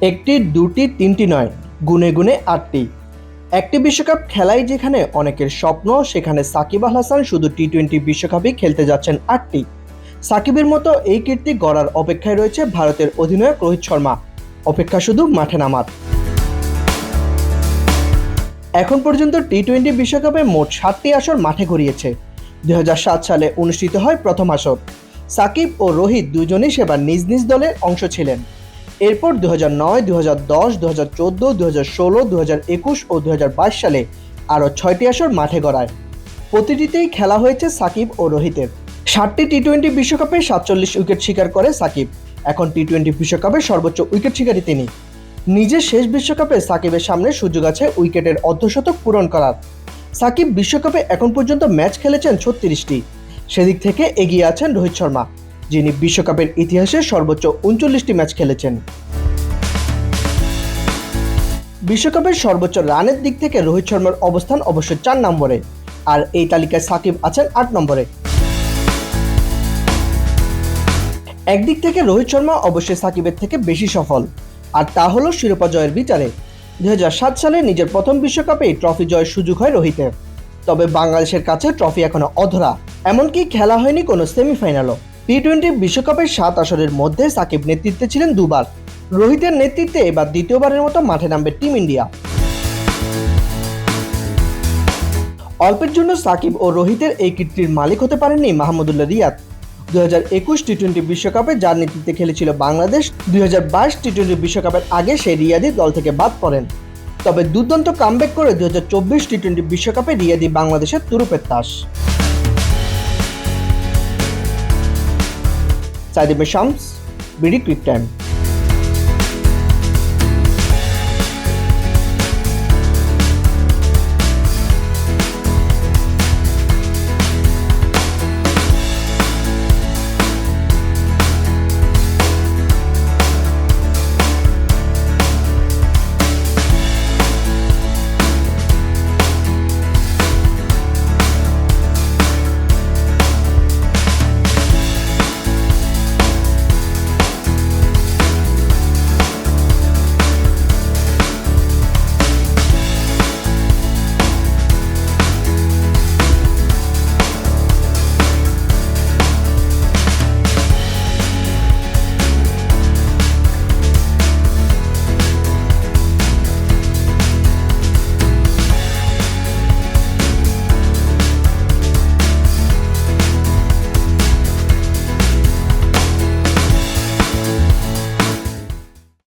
একটি, দুটি, তিনটি নয়, গুনে গুনে আটটি। একটি বিশ্বকাপ খেলাই যেখানে অনেকের স্বপ্ন, সেখানে সাকিব আল হাসান শুধু টি টোয়েন্টি বিশ্বকাপই খেলতে যাচ্ছেন আটটি। সাকিবের মতো এই কীর্তি গড়ার অপেক্ষায় রয়েছে ভারতের অধিনায়ক রোহিত শর্মা। অপেক্ষা শুধু মাঠে নামার। এখন পর্যন্ত টি টোয়েন্টি বিশ্বকাপে মোট সাতটি আসর মাঠে গড়িয়েছে। দুই সালে অনুষ্ঠিত হয় প্রথম আসর। সাকিব ও রোহিত দুজনেই সেবার নিজ নিজ দলের অংশ ছিলেন। এরপর দু হাজার নয় দু হাজার দশ দু হাজার দু হাজার ষোলো দু হাজার একুশ ও দু হাজার বাইশ সালে আরও ছয়টি আসর মাঠে গড়ায়। প্রতিটিতেই খেলা হয়েছে সাকিব ও রোহিতের। ষাটটি টি টোয়েন্টি বিশ্বকাপে সাতচল্লিশ উইকেট শিকার করে সাকিব। এখন টি টোয়েন্টি বিশ্বকাপে সর্বোচ্চ উইকেট শিকারী তিনি। নিজের শেষ বিশ্বকাপে সাকিবের সামনে সুযোগ আছে উইকেটের অর্ধশতক পূরণ করার। সাকিব বিশ্বকাপে এখন পর্যন্ত ম্যাচ খেলেছেন ছত্রিশটি। সেদিক থেকে এগিয়ে আছেন রোহিত শর্মা। যিনি বিশ্বকাপের ইতিহাসে সর্বোচ্চ উনচল্লিশটি ম্যাচ খেলেছেন। বিশ্বকাপের সর্বোচ্চ রানের দিক থেকে রোহিত শর্মার অবস্থান অবশ্য চার নম্বরে, আর এই তালিকায় সাকিব আছেন আট নম্বরে। একদিক থেকে রোহিত শর্মা অবশ্যই সাকিবের থেকে বেশি সফল, আর তা হলো শিরোপা জয়ের বিচারে। দুই হাজার সাত সালে নিজের প্রথম বিশ্বকাপেই ট্রফি জয়ের সুযোগ হয় রোহিতের, তবে বাংলাদেশের কাছে ট্রফি এখনও অধরা, এমনকি খেলা হয়নি কোনো সেমিফাইনালও। টি টোয়েন্টি বিশ্বকাপের সাত আসরের মধ্যে সাকিব নেতৃত্বে ছিলেন দুবার। রোহিতের নেতৃত্বে এবার দ্বিতীয়বারের মতো মাঠে নামবে টিম ইন্ডিয়া। অল্পের জন্য সাকিব ও রোহিতের এই কীর্তির মালিক হতে পারেননি মাহমুদুল্লাহ রিয়াদ। দুই হাজার একুশ টি টোয়েন্টি বিশ্বকাপে যার নেতৃত্বে খেলেছিল বাংলাদেশ, দুই হাজার বাইশ টি টোয়েন্টি বিশ্বকাপের আগে সে রিয়াদি দল থেকে বাদ পড়েন। তবে দুর্দান্ত কামব্যাক করে দুই হাজার চব্বিশ টি টোয়েন্টি বিশ্বকাপে রিয়াদি বাংলাদেশের তুরুপের তাস। সাইদিবে শামস বিডি ক্রিক টাইম